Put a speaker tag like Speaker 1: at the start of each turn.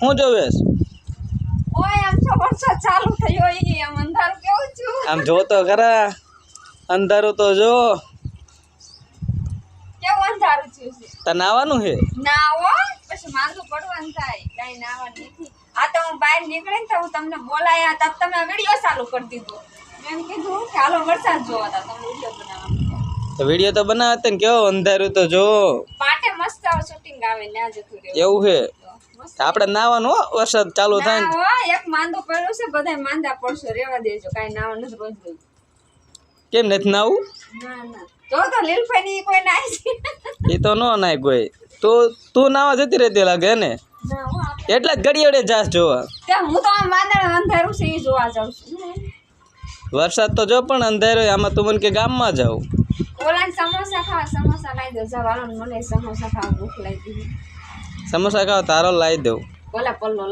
Speaker 1: હું જોવેશ
Speaker 2: આમ
Speaker 1: જો જોતો ખરા. અંધારું તો જો. તને આવવાનું છે?
Speaker 2: ના હો પછી માંદું પડવાનું થાય. કઈ નાવાનું નથી. આ તો હું બહાર નીકળે ને તો હું તમને બોલાયા તબ તમે વીડિયો ચાલુ કરી દીધો. મેં કીધું કે હાલો વરસાદ જોવા હતા વીડિયો
Speaker 1: તો વીડિયો તો બનાવતે ને કેવો અંધારું તો જો.
Speaker 2: પાટે મસ્ત શૂટિંગ આવે ના જતું
Speaker 1: એવું છે? આપણે નાવાનું હો વરસાદ ચાલુ થાય
Speaker 2: એક માંદો પડ્યો છે બધા માંદા પડશે રેવા દેજો કાંઈ નાવા નથી રોજ રોજ
Speaker 1: કેમ નથી નાવું?
Speaker 2: ના ના. જો તો લીલફાઈ કોઈ નાય છે.
Speaker 1: એ તો ન નાય કોઈ. તો તું નાવા જતી રહેતી લાગે ને? એટલે જ ઘડીએ જાસ જોવા.
Speaker 2: હું તો આમ વાદળ અંધારું છે એ જોવા જાઉં છું.
Speaker 1: વરસાદ તો જો પણ અંધારો. આમાં તું મને કે ગામમાં જાઉં.
Speaker 2: ઓલાને સમોસા ખાવા સમોસા લાવી દો. જા વાળો મને સમોસા ખાવા ભૂખ લાગી.
Speaker 1: સમોસા ખાવ તારો લાવી દઉં.
Speaker 2: ઓલા પલ્લો